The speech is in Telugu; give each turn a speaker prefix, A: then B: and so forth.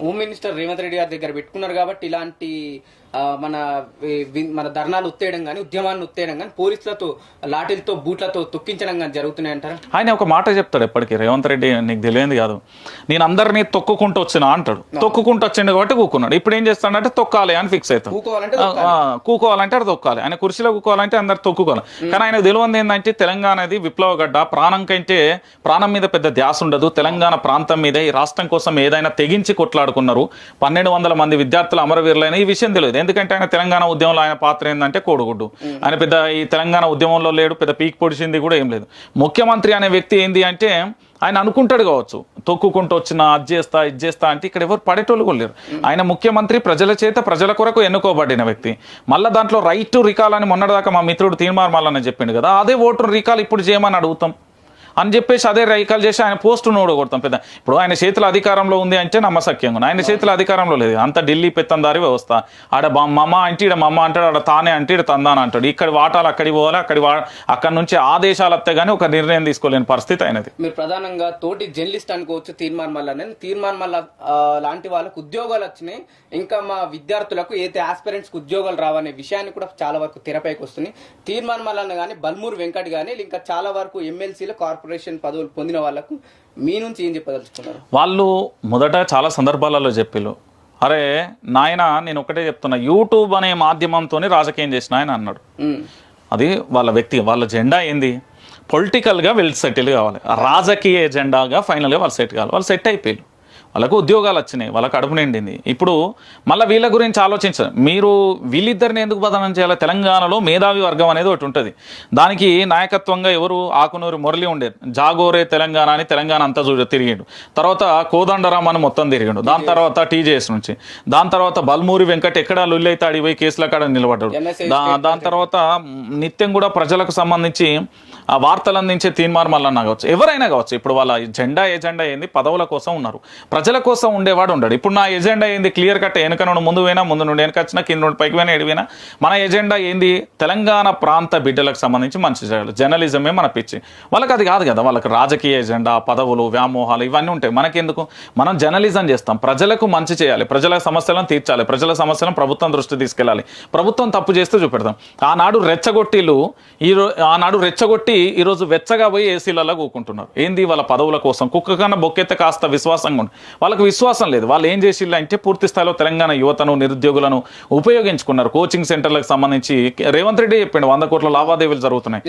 A: హోమ్ మినిస్టర్ రేవంత్ రెడ్డి గారి దగ్గర పెట్టుకున్నారు కాబట్టి ఇలాంటి మన మన ధర్నాలు ఉత్తేయడం కానీ ఉద్యమాన్ని ఉత్తేయడం కానీ పోలీసులతో లాఠీలతో బూట్లతో తొక్కించడం కానీ జరుగుతున్నాయి అంటారా?
B: ఆయన ఒక మాట చెప్తాడు ఎప్పటికీ రేవంత్ రెడ్డి నీకు తెలియంది కాదు. నేను అందరినీ తొక్కుకుంటూ వచ్చినా అంటాడు. తొక్కుకుంటూ వచ్చిండు కాబట్టి కూకున్నాడు ఇప్పుడు ఏం చేస్తాడంటే తొక్కాలి అని ఫిక్స్ అవుతాడు.
A: కూకోవాలంటే
B: అది తొక్కాలి. ఆయన కుర్చీలో కూకోవాలంటే అందరు తొక్కుకోవాలి. కానీ ఆయన తెలియంది ఏంటంటే తెలంగాణ అనేది విప్లవ గడ్డ. ప్రాణం కంటే ప్రాణం మీద పెద్ద ధ్యాస ఉండదు. తెలంగాణ ప్రాంతం మీద ఈ రాష్ట్రం కోసం ఏదైనా తెగించి కొట్లాడుకున్నారు. పన్నెండు వందల మంది విద్యార్థులు అమరవీరులైన ఈ విషయం తెలియదు. ఎందుకంటే ఆయన తెలంగాణ ఉద్యమంలో ఆయన పాత్ర ఏంటంటే కోడిగుడ్డు. ఆయన పెద్ద ఈ తెలంగాణ ఉద్యమంలో లేడు పెద్ద పీక్ పొడిచింది కూడా ఏం లేదు. ముఖ్యమంత్రి అనే వ్యక్తి ఏంది అంటే ఆయన అనుకుంటాడు కావచ్చు. తొక్కుకుంటూ వచ్చిన అది చేస్తా ఇది చేస్తా అంటే ఇక్కడ ఎవరు పడేటోళ్ళు కూడా లేరు. ఆయన ముఖ్యమంత్రి ప్రజల చేత ప్రజల కొరకు ఎన్నుకోబడిన వ్యక్తి. మళ్ళీ దాంట్లో రైట్ టు రికాల్ అని మొన్నటిదాకా మా మిత్రుడు తీర్మార్ మల్లన్న చెప్పిండు కదా అదే ఓటు రికాల్ ఇప్పుడు చేయమని అడుగుతాం. అని చెప్పేసి అదే రైకాల్ చేసి ఆయన పోస్టును ఓడగొడతాం పెద్ద. ఇప్పుడు ఆయన చేతుల అధికారంలో ఉంది అంటే నమ్మసక్యంగా ఆయన చేతుల అధికారంలో లేదు. అంత ఢిల్లీ పెత్తందారి వ్యవస్థ. ఆడ మమ్మ అంటే ఈడ మమ్మ అంటాడు ఆడ తానే అంటే ఈడ తందాన అంటాడు. ఇక్కడ వాటాలు అక్కడికి పోవాలి అక్కడి అక్కడ నుంచి ఆదేశాలు వస్తే కానీ ఒక నిర్ణయం తీసుకోలేని పరిస్థితి అయినది
A: మీరు ప్రధానంగా తోటి జర్నలిస్ట్ అనుకోవచ్చు తీర్మాన్ మల్ల తీర్మాన్ మల్ల లాంటి వాళ్ళకు ఉద్యోగాలు వచ్చినాయి. ఇంకా మా విద్యార్థులకు ఏదైతే ఆస్పిరెంట్స్ ఉద్యోగాలు రావనే విషయాన్ని కూడా చాలా వరకు తెరపైకి వస్తున్నాయి. తీర్మాన్ మల్లన్న కానీ బల్మూరు వెంకట్ కానీ ఇంకా చాలా వరకు ఎమ్మెల్సీలు కార్పొరేషన్ పదవులు పొందిన వాళ్ళకు మీ నుంచి ఏం చెప్పదలుచుకున్నారు?
B: వాళ్ళు మొదట చాలా సందర్భాలలో చెప్పిళ్ళు. అరే నాయన నేను ఒకటే చెప్తున్నా యూట్యూబ్ అనే మాధ్యమంతో రాజకీయం చేసిన ఆయన అన్నాడు. అది వాళ్ళ వ్యక్తి వాళ్ళ జెండా ఏంది? పొలిటికల్గా వీళ్ళు సెటిల్ కావాలి. రాజకీయ ఎజెండాగా ఫైనల్గా వాళ్ళు సెట్ కావాలి. వాళ్ళు సెట్ అయిపోయారు వాళ్ళకు ఉద్యోగాలు వచ్చినాయి వాళ్ళకు కడుపు నిండింది. ఇప్పుడు మళ్ళీ వీళ్ళ గురించి ఆలోచించారు. మీరు వీళ్ళిద్దరిని ఎందుకు బదనం చేయాలి? తెలంగాణలో మేధావి వర్గం అనేది ఒకటి ఉంటుంది. దానికి నాయకత్వంగా ఎవరు ఆకునూరు మురళి ఉండేది జాగోరే తెలంగాణ అని తెలంగాణ అంతా చూ తిరిగిండు. తర్వాత కోదండరాం అని మొత్తం తిరిగిండు. దాని తర్వాత టీజేఎస్ నుంచి. దాని తర్వాత బల్మూరి వెంకట్ ఎక్కడ లొల్లి అయితే ఆడిపోయి కేసుల కాడ నిలబడ్డాడు. దాని తర్వాత నిత్యం కూడా ప్రజలకు సంబంధించి ఆ వార్తలు అందించే తీర్మానం కావచ్చు ఎవరైనా కావచ్చు ఇప్పుడు వాళ్ళ జెండా ఎజెండా ఏంది? పదవుల కోసం ఉన్నారు. ప్రజల కోసం ఉండేవాడు ఉండడు. ఇప్పుడు నా ఎజెండా ఏంది? క్లియర్ కట్ వెనుక నుండి ముందు పోయినా ముందు నుండి వెనక వచ్చినా కింద నుండి పైకి పోయినా ఎడిపోయినా మన ఎజెండా ఏంది? తెలంగాణ ప్రాంత బిడ్డలకు సంబంధించి మంచి చేయాలి. జర్నలిజమే మన పిచ్చి. వాళ్ళకి అది కాదు కదా. వాళ్ళకి రాజకీయ ఎజెండా పదవులు వ్యామోహాలు ఇవన్నీ ఉంటాయి. మనకెందుకు? మనం జర్నలిజం చేస్తాం. ప్రజలకు మంచి చేయాలి. ప్రజల సమస్యలను తీర్చాలి. ప్రజల సమస్యలను ప్రభుత్వం దృష్టి తీసుకెళ్ళాలి. ప్రభుత్వం తప్పు చేస్తే చూపెడతాం. ఆనాడు రెచ్చగొట్టిలు ఈ ఆనాడు రెచ్చగొట్టి ఈరోజు వెచ్చగా పోయి ఏసీలలో కూకుంటున్నారు. ఏంది వాళ్ళ పదవుల కోసం? కుక్క కన్నా బొక్కెత్త కాస్త విశ్వాసంగా ఉంది వాళ్ళకి విశ్వాసం లేదు. వాళ్ళు ఏం చేసిళ్ళు అంటే పూర్తి స్థాయిలో తెలంగాణ యువతను నిరుద్యోగులను ఉపయోగించుకున్నారు. కోచింగ్ సెంటర్లకు సంబంధించి రేవంత్ రెడ్డి చెప్పిండు వంద కోట్ల లావాదేవీలు జరుగుతున్నాయి.